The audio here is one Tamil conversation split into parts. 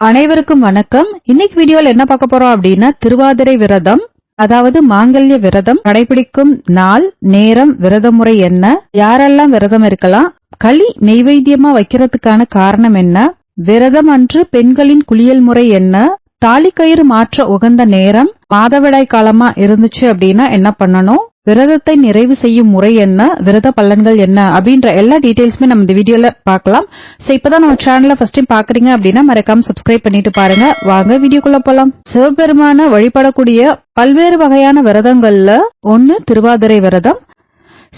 அனைவருக்கும் வணக்கம். இன்னைக்கு வீடியோல என்ன பார்க்க போறோம் அப்படின்னா திருவாதிரை விரதம் அதாவது மாங்கல்ய விரதம் கடைபிடிக்கும் நாள் நேரம் விரத முறை என்ன யாரெல்லாம் விரதம் இருக்கலாம் களி நெய்வேத்தியமா வைக்கிறதுக்கான காரணம் என்ன விரதம் அன்று பெண்களின் குளியல் முறை என்ன தாலிக்கயிறு மாற்ற உகந்த நேரம் மாதவிடாய் காலமா இருந்துச்சு அப்படின்னா என்ன பண்ணணும் விரதத்தை நிறைவு செய்யும் முறை என்ன? விரத பலன்கள் என்ன? அப்படின்ற எல்லா டீடைல்ஸுமே நம்ம இந்த வீடியோல பார்க்கலாம். சோ இப்பதான் நம்ம சேனல்ல ஃபர்ஸ்ட் டைம் பாக்குறீங்க அப்படின்னா மறக்காம சப்ஸ்கிரைப் பண்ணிட்டு பாருங்க. வாங்க வீடியோக்குள்ள போலாம். சிவபெருமான வழிபடக்கூடிய பல்வேறு வகையான விரதங்கள்ல ஒன்னு திருவாதிரை விரதம்.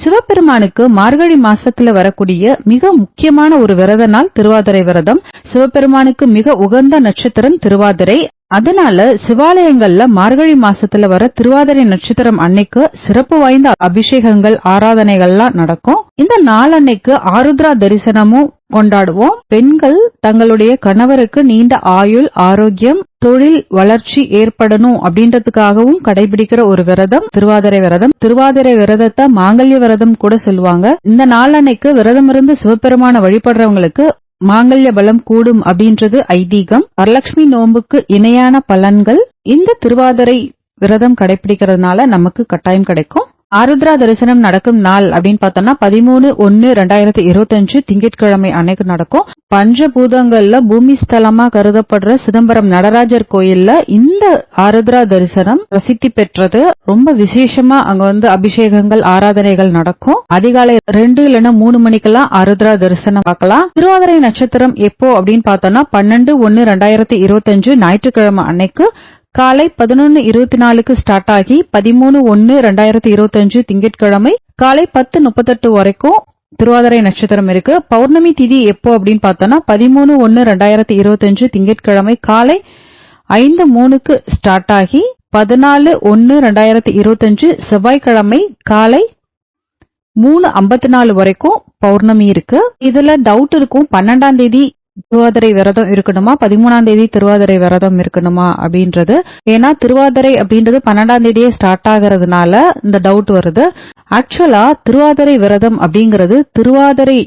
சிவபெருமானுக்கு மார்கழி மாசத்துல வரக்கூடிய மிக முக்கியமான ஒரு விரத நாள் திருவாதிரை விரதம். சிவபெருமானுக்கு மிக உகந்த நட்சத்திரம் திருவாதிரை. அதனால சிவாலயங்கள்ல மார்கழி மாசத்துல வர திருவாதிரை நட்சத்திரம் அன்னைக்கு சிறப்பு வாய்ந்த அபிஷேகங்கள் ஆராதனைகள்லாம் நடக்கும். இந்த நாள் அன்னைக்கு ஆருத்ரா தரிசனமும் கொண்டாடுவோம். பெண்கள் தங்களுடைய கணவருக்கு நீண்ட ஆயுள் ஆரோக்கியம் தொழில் வளர்ச்சி ஏற்படணும் அப்படின்றதுக்காகவும் கடைபிடிக்கிற ஒரு விரதம் திருவாதிரை விரதம். திருவாதிரை விரதத்தை மாங்கல்ய விரதம் கூட சொல்லுவாங்க. இந்த நாள் அன்னைக்கு விரதம் இருந்து சிவபெருமான வழிபடுறவங்களுக்கு மாங்கல்ய பலம் கூடும் அப்படின்றது ஐதீகம். வரலட்சுமி நோன்புக்கு இணையான பலன்கள் இந்த திருவாதிரை விரதம் கடைபிடிக்கிறதுனால நமக்கு கட்டாயம் கிடைக்கும். ஆருத்ரா தரிசனம் நடக்கும் நாள் அப்படின்னு பார்த்தோம்னா பதிமூணு ஒன்னு ரெண்டாயிரத்தி இருபத்தஞ்சு திங்கட்கிழமை அன்னைக்கு நடக்கும். பஞ்சபூதங்கள்ல பூமி ஸ்தலமா கருதப்படுற சிதம்பரம் நடராஜர் கோயில்ல இந்த ஆருத்ரா தரிசனம் பிரசித்தி பெற்றது. ரொம்ப விசேஷமா அங்க வந்து அபிஷேகங்கள் ஆராதனைகள் நடக்கும். அதிகாலை ரெண்டு இல்லைன்னா மூணு மணிக்கெல்லாம் ஆருத்ரா தரிசனம் பார்க்கலாம். திருவாதிரை நட்சத்திரம் எப்போ அப்படின்னு பார்த்தோம்னா பன்னெண்டு ஒன்னு ரெண்டாயிரத்தி இருபத்தஞ்சு ஞாயிற்றுக்கிழமை அன்னைக்கு காலை பதினொன்னு இருபத்தி நாலுக்கு ஸ்டார்ட் ஆகி பதிமூணு ஒன்னு ரெண்டாயிரத்தி இருபத்தஞ்சு திங்கட்கிழமை காலை பத்து முப்பத்தெட்டு வரைக்கும் திருவாதிரை நட்சத்திரம் இருக்கு. பௌர்ணமி திதி எப்போ அப்படின்னு பார்த்தோம்னா பதிமூணு ஒன்னு ரெண்டாயிரத்தி இருபத்தஞ்சு திங்கட்கிழமை காலை ஐந்து மூணுக்கு ஸ்டார்ட் ஆகி பதினாலு ஒன்னு ரெண்டாயிரத்தி இருபத்தஞ்சு செவ்வாய்க்கிழமை காலை மூணு ஐம்பத்தி நாலு வரைக்கும் பௌர்ணமி இருக்கு. இதுல டவுட் இருக்கும். பன்னெண்டாம் தேதி திருவாதிரை விரதம் இருக்கணுமா? பதிமூணாம் தேதி திருவாதிரை விரதம் இருக்கணுமா? அப்படின்றது. ஏன்னா திருவாதிரை அப்படின்றது பன்னெண்டாம் தேதியே ஸ்டார்ட் ஆகிறதுனால இந்த டவுட் வருது. ஆக்சுவலா திருவாதிரை விரதம் அப்படிங்கிறது திருவாதிரை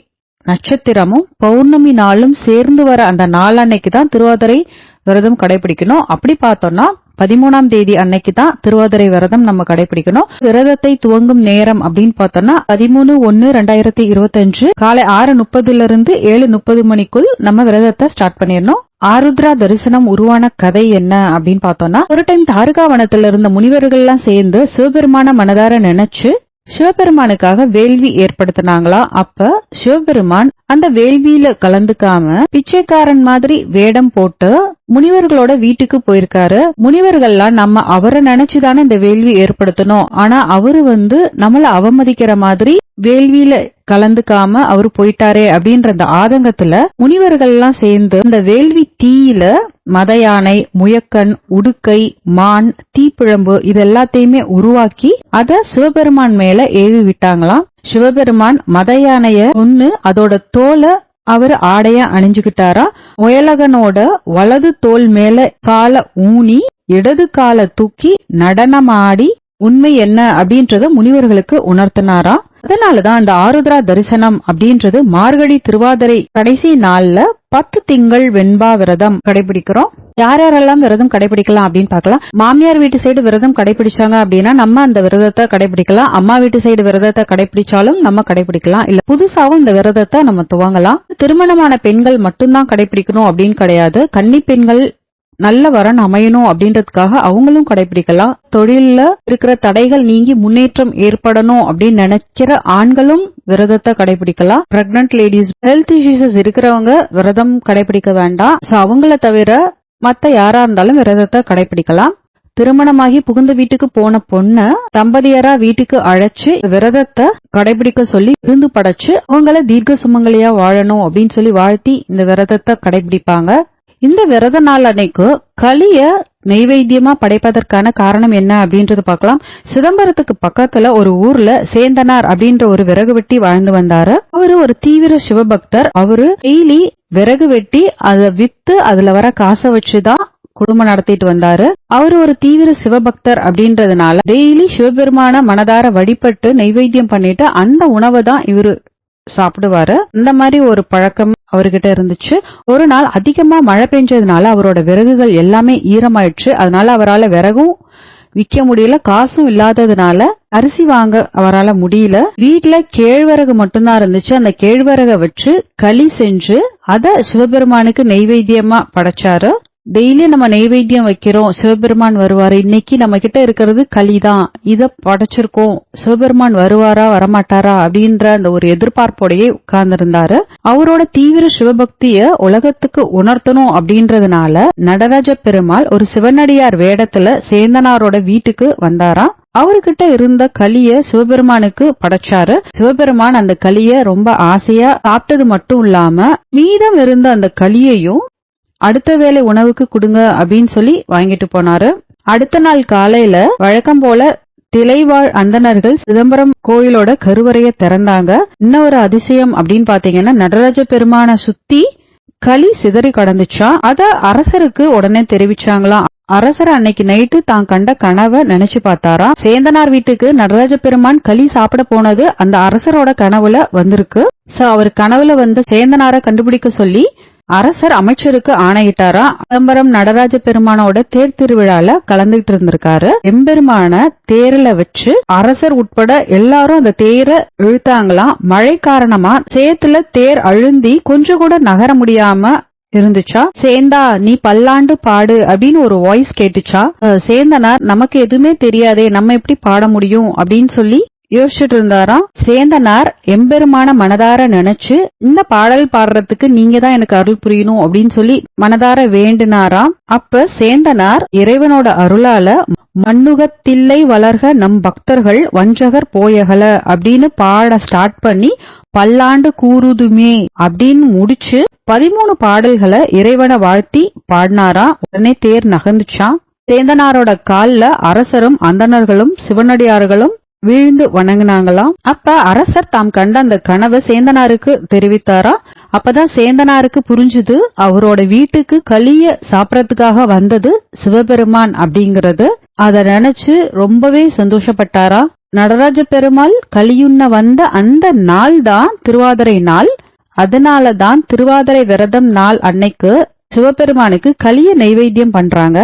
நட்சத்திரமும் பௌர்ணமி நாளும் சேர்ந்து வர அந்த நாள் அன்னைக்கு தான் திருவாதிரை விரதம் கடைபிடிக்கணும். அப்படி பார்த்தோம்னா பதிமூணாம் தேதி அன்னைக்கு தான் திருவாதிரை விரதம் நம்ம கடைபிடிக்கணும். விரதத்தை துவங்கும் நேரம் அப்படின்னு பார்த்தோம்னா பதிமூணு ஒன்னு ரெண்டாயிரத்தி இருபத்தஞ்சு காலை ஆறு முப்பதுல இருந்து ஏழு முப்பது மணிக்குள் நம்ம விரதத்தை ஸ்டார்ட் பண்ணிடணும். ஆருத்ரா தரிசனம் உருவான கதை என்ன அப்படின்னு பார்த்தோம்னா ஒரு டைம் தாருகாவனத்துல இருந்த முனிவர்கள் எல்லாம் சேர்ந்து சிவபெருமான மனதார நினைச்சு சிவபெருமானுக்காக வேள்வி ஏற்படுத்தினாங்களா? அப்ப சிவபெருமான் அந்த வேள்வியில கலந்துக்காம பிச்சைக்காரன் மாதிரி வேடம் போட்டு முனிவர்களோட வீட்டுக்கு போயிருக்காரு. முனிவர்கள்லாம் நம்ம அவரை நினைச்சுதானே இந்த வேள்வி ஏற்படுத்தணும். ஆனா அவரு வந்து நம்மள அவமதிக்கிற மாதிரி வேள்வியில கலந்துக்காம அவரு போயிட்டாரே அப்படின்ற அந்த ஆதங்கத்துல முனிவர்கள்லாம் சேர்ந்து இந்த வேள்வி தீயில மத யானை முயக்கன் உடுக்கை மான் தீப்பிழம்பு இது எல்லாத்தையுமே உருவாக்கி அத சிவபெருமான் மேல ஏவி விட்டாங்களாம். சிவபெருமான் மத யானைய ஒன்னு அதோட தோலை அவர் ஆடையா அணிஞ்சுகிட்டாரா? முயலகனோட வலது தோல் மேல கால ஊனி இடது கால தூக்கி நடனமாடி உண்மை என்ன அப்படின்றத முனிவர்களுக்கு உணர்த்தினாரா? அதனாலதான் அந்த ஆருத்ரா தரிசனம் அப்படின்றது மார்கழி திருவாதிரை கடைசி நாள்ல பத்து திங்கள் வெண்பா விரதம் கடைபிடிக்கிறோம். யார் யாரெல்லாம் விரதம் கடைபிடிக்கலாம் அப்படின்னு பாக்கலாம் மாமியார் வீட்டு சைடு விரதம் கடைபிடிச்சாங்க அப்படின்னா நம்ம அந்த விரதத்தை கடைபிடிக்கலாம். அம்மா வீட்டு சைடு விரதத்தை கடைபிடிச்சாலும் நம்ம கடைபிடிக்கலாம். இல்ல புதுசாவும் இந்த விரதத்தை நம்ம துவங்கலாம். திருமணமான பெண்கள் மட்டும்தான் கடைபிடிக்கணும் அப்படின்னு கிடையாது. கன்னி பெண்கள் நல்ல வரன் அமையணும் அப்படின்றதுக்காக அவங்களும் கடைபிடிக்கலாம். தொழில்ல இருக்கிற தடைகள் நீங்கி முன்னேற்றம் ஏற்படணும் அப்படின்னு நினைக்கிற ஆண்களும் விரதத்தை கடைபிடிக்கலாம். பிரெக்னன்ட் லேடிஸ் ஹெல்த் இஷ்யூஸ் இருக்கிறவங்க விரதம் கடைபிடிக்க வேண்டாம். சோ அவங்கள தவிர மத்த யாரா இருந்தாலும் விரதத்தை கடைபிடிக்கலாம். திருமணமாகி புகுந்த வீட்டுக்கு போன பொண்ண தம்பதியரா வீட்டுக்கு அழைச்சு விரதத்தை கடைபிடிக்க சொல்லி விருந்து படைச்சு அவங்கள தீர்க்க சுமங்கலியா வாழணும் அப்படின்னு சொல்லி வாழ்த்தி இந்த விரதத்தை கடைபிடிப்பாங்க. இந்த விரத நாள் அன்னைக்கு களிய நெய்வேத்தியமா படைப்பதற்கான காரணம் என்ன அப்படின்றது பார்க்கலாம். சிதம்பரத்துக்கு பக்கத்துல ஒரு ஊர்ல சேந்தனார் அப்படின்ற ஒரு விறகு வெட்டி வாழ்ந்து வந்தாரு. அவரு ஒரு தீவிர சிவபக்தர். அவரு டெய்லி விறகு வெட்டி அதை வித்து அதுல வர காசை வச்சுதான் குடும்பம் நடத்திட்டு வந்தாரு. அவர் ஒரு தீவிர சிவபக்தர் அப்படின்றதுனால டெய்லி சிவபெருமான மனதார வழிபட்டு நைவேத்தியம் பண்ணிட்டு அந்த உணவை தான் இவரு சாப்பிடுவாரு. இந்த மாதிரி ஒரு பழக்கம் அவர்கிட்ட இருந்துச்சு. ஒரு நாள் அதிகமா மழை பெஞ்சதுனால அவரோட விறகுகள் எல்லாமே ஈரமாயிடுச்சு. அதனால அவரால் விறகும் விக்க முடியல காசும் இல்லாததுனால அரிசி வாங்க அவரால முடியல. வீட்டுல கேழ்வரகு மட்டும்தான் இருந்துச்சு. அந்த கேழ்வரக வச்சு களி செஞ்சு அத சிவபெருமானுக்கு நெய்வேத்தியமா படைச்சாரு. டெய்லி நம்ம நெய்வேத்தியம் வைக்கிறோம். சிவபெருமான் வருவாரு. இன்னைக்கு நம்ம கிட்ட இருக்கிறது களிதான் இத படைச்சிருக்கோம். சிவபெருமான் வருவாரா வரமாட்டாரா அப்படின்ற அந்த ஒரு எதிர்பார்ப்போடையே உட்கார்ந்திருந்தாரு. அவரோட தீவிர சிவபக்திய உலகத்துக்கு உணர்த்தணும் அப்படின்றதுனால நடராஜ பெருமாள் ஒரு சிவனடியார் வேடத்துல சேந்தனாரோட வீட்டுக்கு வந்தாராம் அவர்கிட்ட இருந்த களிய சிவபெருமானுக்கு படைச்சாரு. சிவபெருமான் அந்த களிய ரொம்ப ஆசையா சாப்பிட்டது மட்டும் இல்லாம மீதம் இருந்த அந்த களியையும் அடுத்த வேளை உணவுக்கு கொடுங்க அப்படின்னு சொல்லி வாங்கிட்டு போனாரு. அடுத்த நாள் காலையில வழக்கம் போல திளைவாழ் அந்தணர்கள் சிதம்பரம் கோயிலோட கருவறைய திறந்தாங்க. இன்னும் ஒரு அதிசயம் அப்படின்னு பாத்தீங்கன்னா நடராஜ பெருமான சுத்தி களி சிதறி கடந்துச்சா? அத அரசருக்கு உடனே தெரிவிச்சாங்களாம். அரசர் அன்னைக்கு நைட்டு தான் கண்ட கனவை நினைச்சு பார்த்தாராம் சேந்தனார் வீட்டுக்கு நடராஜ பெருமான் களி சாப்பிட போனது அந்த அரசரோட கனவுல வந்திருக்கு. சோ அவர் கனவுல வந்து சேந்தனார கண்டுபிடிக்க சொல்லி அரசர் அமைச்சருக்கு ஆணையிட்டாரா? சிதம்பரம் நடராஜ பெருமானோட தேர் திருவிழால கலந்துகிட்டு இருந்திருக்காரு. எம்பெருமான தேர்ல வச்சு அரசர் உட்பட எல்லாரும் அந்த தேரை இழுத்தாங்களாம் மழை காரணமா சேத்துல தேர் அழுந்தி கொஞ்சம் கூட நகர முடியாம இருந்துச்சா? சேந்தா நீ பல்லாண்டு பாடு அப்படின்னு ஒரு வாய்ஸ் கேட்டுச்சா? சேந்தனார் நமக்கு எதுவுமே தெரியாதே நம்ம எப்படி பாட முடியும்? அப்படின்னு சொல்லி யோசிச்சுட்டு இருந்தாராம் சேந்தனார் எம்பெருமான மனதார நினைச்சு இந்த பாடல் பாடுறதுக்கு நீங்க தான் எனக்கு அருள் புரியணும் அப்படின்னு சொல்லி மனதார வேண்டுனாராம் அப்ப சேந்தனார் இறைவனோட அருளால மண்ணுகத்தில்லை வளர்க நம் பக்தர்கள் வஞ்சகர் போயகல அப்படின்னு பாட ஸ்டார்ட் பண்ணி பல்லாண்டு கூறுதுமே அப்படின்னு முடிச்சு பதிமூணு பாடல்களை இறைவனை வாழ்த்தி பாடினாராம் உடனே தேர் நகர்ந்துச்சான் சேந்தனாரோட கால்ல அரசரும் அந்தணர்களும் சிவனடியார்களும் வீழ்ந்து வணங்கினாங்களாம் அப்ப அரசர் தாம் கண்ட அந்த கனவை சேந்தனாருக்கு தெரிவித்தாரா? அப்பதான் சேந்தனாருக்கு புரிஞ்சுது அவரோட வீட்டுக்கு களிய சாப்பிடறதுக்காக வந்தது சிவபெருமான் அப்படிங்கறது. அத நினைச்சு ரொம்பவே சந்தோஷப்பட்டாரா? நடராஜ பெருமாள் கலியுண்ண வந்த அந்த நாள் தான் திருவாதிரை நாள். அதனாலதான் திருவாதிரை விரதம் நாள் அன்னைக்கு சிவபெருமானுக்கு களிய நைவேத்தியம் பண்றாங்க.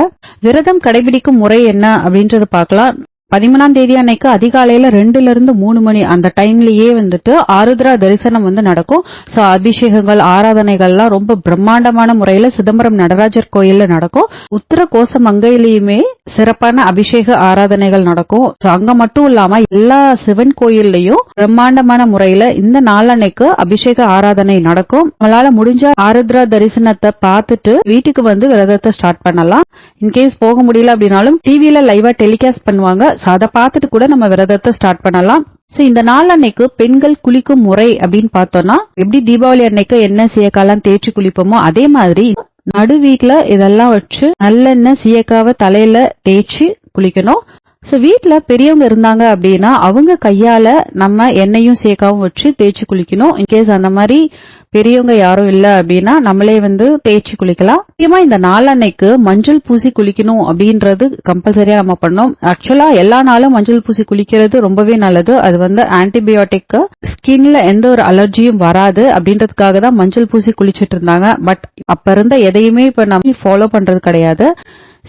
விரதம் கடைபிடிக்கும் முறை என்ன அப்படின்றத பாக்கலாம் பதிமூணாம் தேதி அன்னைக்கு அதிகாலையில ரெண்டுல இருந்து மூணு மணி அந்த டைம்லயே வந்துட்டு ஆருத்ரா தரிசனம் வந்து நடக்கும். சோ அபிஷேகங்கள் ஆராதனைகள்லாம் ரொம்ப பிரம்மாண்டமான முறையில சிதம்பரம் நடராஜர் கோயில்ல நடக்கும். உத்தர கோச மங்கையிலயுமே சிறப்பான அபிஷேக ஆராதனைகள் நடக்கும். சோ அங்க மட்டும் இல்லாம எல்லா சிவன் கோயில்லையும் பிரம்மாண்டமான முறையில இந்த நாளன்னைக்கு அபிஷேக ஆராதனை நடக்கும். நம்மளால முடிஞ்ச ஆருத்ரா தரிசனத்தை பார்த்துட்டு வீட்டுக்கு வந்து விரதத்தை ஸ்டார்ட் பண்ணலாம். இன்கேஸ் போக முடியல அப்படின்னாலும் டிவியில லைவா டெலிகாஸ்ட் பண்ணுவாங்க. ஸோ அதை பார்த்துட்டு கூட நம்ம விரதத்தை ஸ்டார்ட் பண்ணலாம். சோ இந்த நாள் அன்னைக்கு பெண்கள் குளிக்கும் முறை அப்படின்னு பார்த்தோம்னா எப்படி தீபாவளி அன்னைக்கு என்ன சீயக்காலாம் தேய்ச்சி குளிப்போமோ அதே மாதிரி நடு வீட்ல இதெல்லாம் வச்சு நல்லெண்ணெய் சீயக்காவை தலையில தேய்ச்சி குளிக்கணும். சோ வீட்டில் பெரியவங்க இருந்தாங்க அப்படின்னா அவங்க கையால நம்ம எண்ணெயும் சீயக்காவும் வச்சு தேய்ச்சி குளிக்கணும். இன்கேஸ் அந்த மாதிரி பெரியவங்க யாரும் இல்ல அப்படின்னா நம்மளே வந்து தேய்ச்சி குளிக்கலாம். முக்கியமா இந்த நாளன்னைக்கு மஞ்சள் பூசி குளிக்கணும் அப்படின்றது கம்பல்சரியா நம்ம பண்ணோம். ஆக்சுவலா எல்லா நாளும் மஞ்சள் பூசி குளிக்கிறது ரொம்பவே நல்லது. அது வந்து ஆன்டிபயோட்டிக் ஸ்கின்ல எந்த ஒரு அலர்ஜியும் வராது அப்படின்றதுக்காக தான் மஞ்சள் பூசி குளிச்சிட்டு இருந்தாங்க. பட் அப்ப இருந்த எதையுமே இப்ப நம்ம ஃபாலோ பண்றது கிடையாது.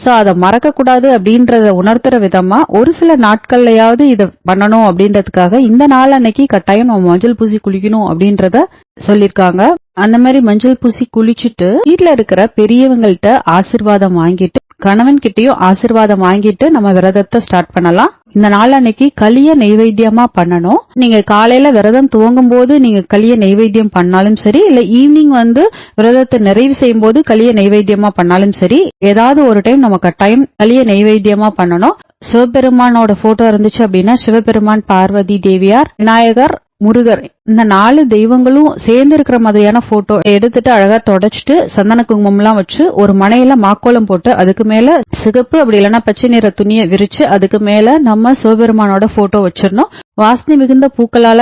ஸோ அதை மறக்கக்கூடாது அப்படின்றத உணர்த்துற விதமா ஒரு சில நாட்கள்லையாவது இதை பண்ணணும் அப்படின்றதுக்காக இந்த நாள் அன்னைக்கு கட்டாயம் நம்ம மஞ்சள் பூசி குளிக்கணும் அப்படின்றத சொல்லியிருக்காங்க. அந்த மாதிரி மஞ்சள் பூசி குளிச்சுட்டு வீட்டில் இருக்கிற பெரியவங்கள்ட்ட ஆசிர்வாதம் வாங்கிட்டு கணவன் கிட்டயும் ஆசிர்வாதம் வாங்கிட்டு நம்ம விரதத்தை ஸ்டார்ட் பண்ணலாம். இந்த நாள் அன்னைக்கு களிய நெய்வேத்தியமா பண்ணணும். நீங்க காலையில விரதம் துவங்கும் போது நீங்க களிய நெய்வேத்தியம் பண்ணாலும் சரி இல்ல ஈவினிங் வந்து விரதத்தை நிறைவு செய்யும் போது களிய நெய்வேத்தியமா பண்ணாலும் சரி ஏதாவது ஒரு டைம் நம்ம கட்டாயம் களிய நெய்வேத்தியமா பண்ணணும். சிவபெருமானோட போட்டோ இருந்துச்சு அப்படின்னா சிவபெருமான் பார்வதி தேவியார் விநாயகர் முருகர் இந்த நாலு தெய்வங்களும் சேர்ந்து இருக்கிற மாதிரியான போட்டோ எடுத்துட்டு அழகா தொடச்சிட்டு சந்தன குங்குமம் எல்லாம் வச்சு ஒரு மனையில மாக்கோலம் போட்டு அதுக்கு மேல சிகப்பு அப்படி இல்லைன்னா பச்சை நிற துணியை விரிச்சு அதுக்கு மேல நம்ம சிவபெருமானோட போட்டோ வச்சிடணும். வாசனை மிகுந்த பூக்களால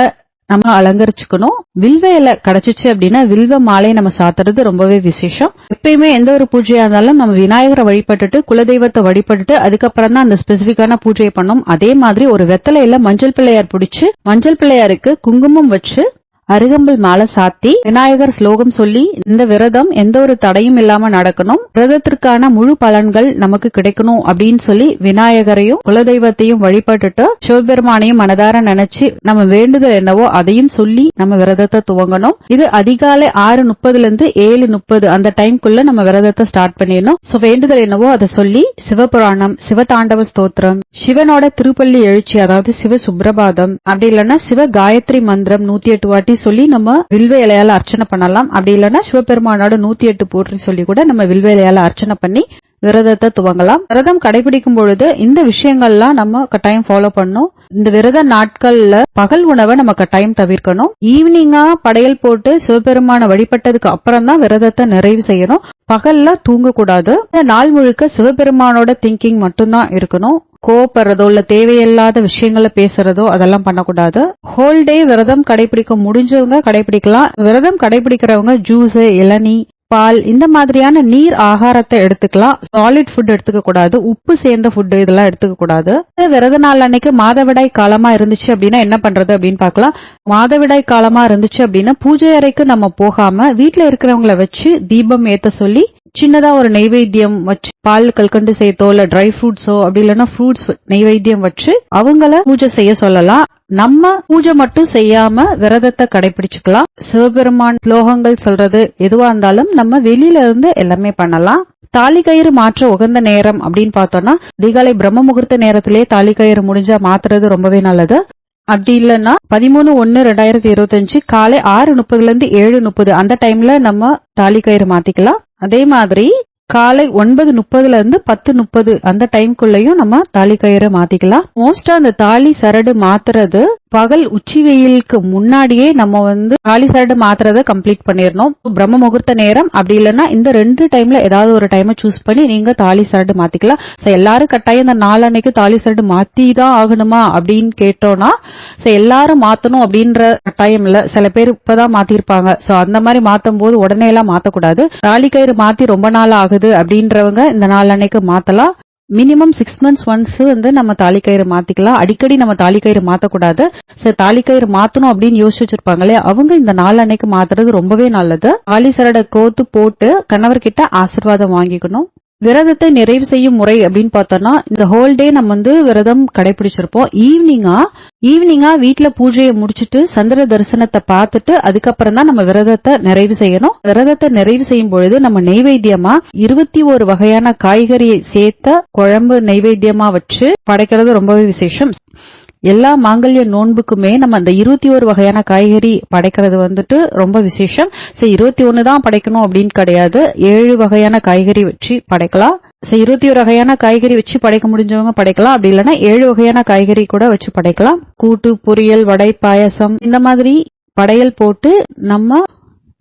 நம்ம அலங்கரிச்சுக்கணும். வில்வ இலை கிடைச்சிச்சு அப்படின்னா வில்வ மாலை நம்ம சாத்துறது ரொம்பவே விசேஷம். எப்பயுமே எந்த ஒரு பூஜையா இருந்தாலும் நம்ம விநாயகரை வழிபட்டுட்டு குலதெய்வத்தை வழிபட்டுட்டு அதுக்கப்புறம் தான் அந்த ஸ்பெசிபிக்கான பூஜையை பண்ணோம். அதே மாதிரி ஒரு வெத்தலையில மஞ்சள் பிள்ளையார் பிடிச்சு மஞ்சள் பிள்ளையாருக்கு குங்குமம் வச்சு அருகம்புல் மாலை சாத்தி விநாயகர் ஸ்லோகம் சொல்லி இந்த விரதம் எந்த ஒரு தடையும் இல்லாம நடக்கணும். விரதத்திற்கான முழு பலன்கள் நமக்கு கிடைக்கணும் அப்படின்னு சொல்லி விநாயகரையும் குலதெய்வத்தையும் வழிபட்டுட்டு சிவபெருமானையும் மனதார நினைச்சு நம்ம வேண்டுதல் என்னவோ அதையும் சொல்லி நம்ம விரதத்தை துவங்கணும். இது அதிகாலை ஆறு முப்பதுல இருந்து ஏழு முப்பது அந்த டைம்குள்ள நம்ம விரதத்தை ஸ்டார்ட் பண்ணிடணும். சோ வேண்டுதல் என்னவோ அதை சொல்லி சிவபுராணம் சிவதாண்டவ ஸ்தோத்திரம் சிவனோட திருப்பள்ளி எழுச்சி அதாவது சிவ சுப்ரபாதம் அப்படி இல்லைன்னா சிவ காயத்ரி மந்திரம் நூத்தி எட்டு வாட்டி சொல்லி நம்ம வில்வ இலையால அர்ச்சனை பண்ணலாம். அப்படி இல்லைன்னா சிவபெருமானோட நூத்தி எட்டு போற்றி சொல்லி கூட நம்ம வில்வ இலையால அர்ச்சனை பண்ணி விரதத்தை துவங்கலாம். விரதம் கடைபிடிக்கும் பொழுது இந்த விஷயங்கள்லாம் நம்ம கட்டாயம் ஃபாலோ பண்ணும் இந்த விரத நாட்கள்ல பகல் உணவை நம்ம கட்டாயம் தவிர்க்கணும். ஈவினிங்கா படையல் போட்டு சிவபெருமான வழிபட்டதுக்கு அப்புறம் தான் விரதத்தை நிறைவு செய்யணும். பகல்ல தூங்க கூடாது இந்த நாள் முழுக்க சிவபெருமானோட திங்கிங் மட்டும்தான் இருக்கணும். கோவப்படுறதோ இல்ல தேவையில்லாத விஷயங்களை பேசுறதோ அதெல்லாம் பண்ணக்கூடாது. ஹோல் டே விரதம் கடைபிடிக்க முடிஞ்சவங்க கடைபிடிக்கலாம். விரதம் கடைபிடிக்கிறவங்க ஜூஸ் இளநீ பால் இந்த மாதிரியான நீர் ஆகாரத்தை எடுத்துக்கலாம். சாலிட் ஃபுட் எடுத்துக்க கூடாது. உப்பு சேர்ந்த ஃபுட் இதெல்லாம் எடுத்துக்க கூடாது. விரத நாள் அன்னைக்கு மாதவிடாய் காலமா இருந்துச்சு அப்படின்னா என்ன பண்றது அப்படின்னு பார்க்கலாம். மாதவிடாய் காலமா இருந்துச்சு அப்படின்னா பூஜை அறைக்கு நம்ம போகாம வீட்டுல இருக்கிறவங்கள வச்சு தீபம் ஏத்த சொல்லி சின்னதா ஒரு நெய்வேத்தியம் வச்சு பால் கல்கண்டு சேர்த்தோ இல்ல ட்ரை ஃப்ரூட்ஸோ அப்படி இல்லைன்னா ஃப்ரூட்ஸ் நெய்வேத்தியம் வச்சு அவங்கள பூஜை செய்ய சொல்லலாம். நம்ம பூஜை மட்டும் செய்யாம விரதத்தை கடைபிடிச்சுக்கலாம். சிவபெருமான் ஸ்லோகங்கள் சொல்றது எதுவா இருந்தாலும் நம்ம வெளியில இருந்து எல்லாமே பண்ணலாம். தாலி கயிறு மாற்ற உகந்த நேரம் அப்படின்னு பார்த்தோம்னா அதிகாலை பிரம்ம முகூர்த்த நேரத்திலே தாலி கயிறு முடிஞ்சா மாத்துறது ரொம்பவே நல்லது. அப்படி இல்லைன்னா பதிமூணு ஒன்னு ரெண்டாயிரத்தி இருபத்தஞ்சு காலை ஆறு முப்பதுல இருந்து ஏழு முப்பது அந்த டைம்ல நம்ம தாலி கயிறு மாத்திக்கலாம். அதே மாதிரி காலை ஒன்பது முப்பதுல இருந்து பத்து முப்பது அந்த டைம்குள்ளயும் நம்ம தாலி கயிறை மாத்திக்கலாம். மோஸ்டா அந்த தாலி சரடு மாத்துறது பகல் உச்சி வெயிலுக்கு முன்னாடியே நம்ம வந்து தாலி சரடு மாத்துறத கம்ப்ளீட் பண்ணிடணும். பிரம்ம முகூர்த்த நேரம் அப்படி இல்லைன்னா இந்த ரெண்டு டைம்ல ஏதாவது ஒரு டைமை சூஸ் பண்ணி நீங்க தாலி சரடு மாத்திக்கலாம். சோ எல்லாரும் கட்டாயம் இந்த நாளன்னைக்கு தாலி சரடு மாத்தி தான் ஆகணுமா அப்படின்னு கேட்டோம்னா சோ எல்லாரும் மாத்தணும் அப்படின்ற கட்டாயம் இல்ல சில பேர் இப்பதான் மாத்திருப்பாங்க. சோ அந்த மாதிரி மாத்தும் போது உடனே எல்லாம் மாத்தக்கூடாது. தாலி கயிறு மாத்தி ரொம்ப நாள் ஆகுது. அப்படின்றவங்க இந்த நாள் அன்னைக்கு மாத்தலாம். மினிமம் சிக்ஸ் மந்த்ஸ் ஒன்ஸ் வந்து நம்ம தாலி கயிறு மாத்திக்கலாம். அடிக்கடி நம்ம தாலி கயிறு மாத்தக்கூடாது. சரி தாலிக்கயிறு மாத்தணும் அப்படின்னு யோசிச்சு வச்சிருப்பாங்களே அவங்க இந்த நாள் அன்னைக்கு மாத்துறது ரொம்பவே நல்லது. தாலி சரடை கோத்து போட்டு கணவர்கிட்ட ஆசிர்வாதம் வாங்கிக்கணும். விரதத்தை நிறைவு செய்யும் முறை அப்படின்னு பார்த்தோம்னா இந்த ஹோல் டே நம்ம வந்து விரதம் கடைபிடிச்சிருப்போம். ஈவினிங்கா ஈவினிங்கா வீட்டுல பூஜையை முடிச்சிட்டு சந்திர தரிசனத்தை பார்த்துட்டு அதுக்கப்புறம் தான் நம்ம விரதத்தை நிறைவு செய்யணும். விரதத்தை நிறைவு செய்யும் பொழுது நம்ம நெய்வேத்தியமா இருபத்தி ஒரு வகையான காய்கறியை சேர்த்த குழம்பு நெய்வேத்தியமா வச்சு படைக்கிறது ரொம்பவே விசேஷம். எல்லா மாங்கல்ய நோன்புக்குமே நம்ம அந்த இருபத்தி ஒரு வகையான காய்கறி படைக்கிறது வந்துட்டு ரொம்ப விசேஷம். சரி இருபத்தி ஒன்னு தான் படைக்கணும் அப்படின்னு கிடையாது. ஏழு வகையான காய்கறி வச்சு படைக்கலாம். சரி இருபத்தி ஒரு வகையான காய்கறி வச்சு படைக்க முடிஞ்சவங்க படைக்கலாம். அப்படி இல்லைன்னா ஏழு வகையான காய்கறி கூட வச்சு படைக்கலாம். கூட்டு பொரியல் வடை பாயசம் இந்த மாதிரி படையல் போட்டு நம்ம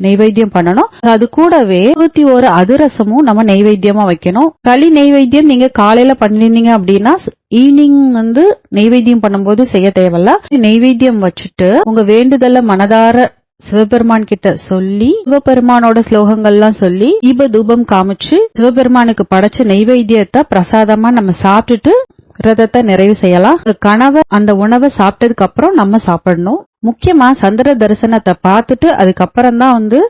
நெய்வேத்தியம் பண்ணணும். அது கூடவே இருபத்தி ஒரு அதிரசமும் நம்ம நெய்வேத்தியமா வைக்கணும். களி நெய்வேத்தியம் நீங்க காலையில பண்ணிருந்தீங்க அப்படின்னா ஈவினிங் வந்து நெய்வேத்தியம் பண்ணும்போது செய்ய தேவையில்ல. நெய்வேத்தியம் வச்சுட்டு உங்க வேண்டுதல மனதார சிவபெருமான் கிட்ட சொல்லி சிவபெருமானோட ஸ்லோகங்கள்லாம் சொல்லி தீப தூபம் காமிச்சு சிவபெருமானுக்கு படைச்ச நெய்வேத்தியத்தை பிரசாதமா நம்ம சாப்பிட்டுட்டு விரதத்தை நிறைவு செய்யலாம். கனவை அந்த உணவை சாப்பிட்டதுக்கு அப்புறம் நம்ம சாப்பிடணும். முக்கியமா சந்திர தரிசனத்தை பார்த்துட்டு அதுக்கப்புறம் தான் வந்து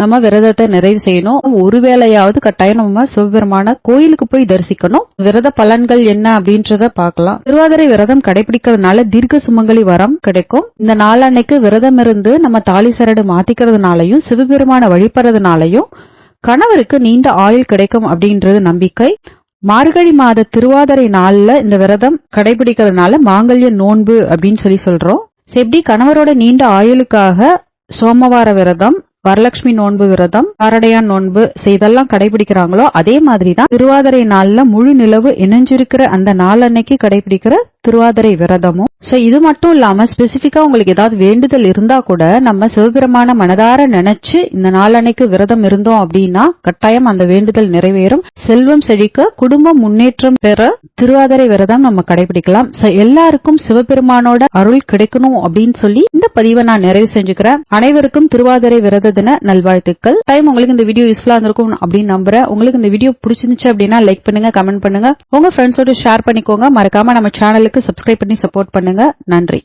நம்ம விரதத்தை நிறைவு செய்யணும். ஒருவேளையாவது கட்டாயம் நம்ம சிவபெருமான கோயிலுக்கு போய் தரிசிக்கணும். விரத பலன்கள் என்ன அப்படின்றத பார்க்கலாம். திருவாதிரை விரதம் கடைபிடிக்கிறதுனால தீர்க்க சுமங்கலி வரம் கிடைக்கும். இந்த நாளன்னைக்கு விரதம் இருந்து நம்ம தாலி சரடு மாத்திக்கிறதுனாலையும் சிவபெருமான வழிபடுறதுனாலையும் கணவருக்கு நீண்ட ஆயுள் கிடைக்கும் அப்படின்றது நம்பிக்கை. மார்கழி மாத திருவாதிரை நாள்ல இந்த விரதம் கடைபிடிக்கிறதுனால மாங்கல்ய நோன்பு அப்படின்னு சொல்லி சொல்றோம். செப்டி கணவரோட நீண்ட ஆயுளுக்காக சோமவார விரதம் வரலட்சுமி நோன்பு விரதம் பாரடையான் நோன்பு இதெல்லாம் கடைபிடிக்கிறாங்களோ அதே மாதிரிதான் திருவாதிரை நாள்ல முழு நிலவு இணைஞ்சிருக்கிற அந்த நாள் அன்னைக்கு கடைபிடிக்கிற திருவாதிரை விரதமும். சோ இது மட்டும் இல்லாம ஸ்பெசிபிக்கா உங்களுக்கு ஏதாவது வேண்டுதல் இருந்தா கூட நம்ம சிவபெருமான மனதார நினைச்சு இந்த நாளன்னைக்கு விரதம் இருந்தோம் அப்படின்னா கட்டாயம் அந்த வேண்டுதல் நிறைவேறும். செல்வம் செழிக்க குடும்பம் முன்னேற்றம் பெற திருவாதிரை விரதம் நம்ம கடைபிடிக்கலாம். சோ எல்லாருக்கும் சிவபெருமானோட அருள் கிடைக்கணும் அப்படின்னு சொல்லி இந்த பதிவை நான் நிறைவு செஞ்சுக்கிறேன். அனைவருக்கும் திருவாதிரை விரத தின நல்வாழ்த்துக்கள். டைம் உங்களுக்கு இந்த வீடியோ யூஸ்ஃபுல்லா இருந்திருக்கும் அப்படின்னு நம்புறேன். உங்களுக்கு இந்த வீடியோ பிடிச்சிருந்துச்சு அப்படின்னா லைக் பண்ணுங்க கமெண்ட் பண்ணுங்க. உங்க ஃப்ரெண்ட்ஸோட ஷேர் பண்ணிக்கோங்க. மறக்காம நம்ம சேனலுக்கு சேனலுக்கு சப்ஸ்கிரைப் பண்ணி சப்போர்ட் பண்ணுங்க. நன்றி.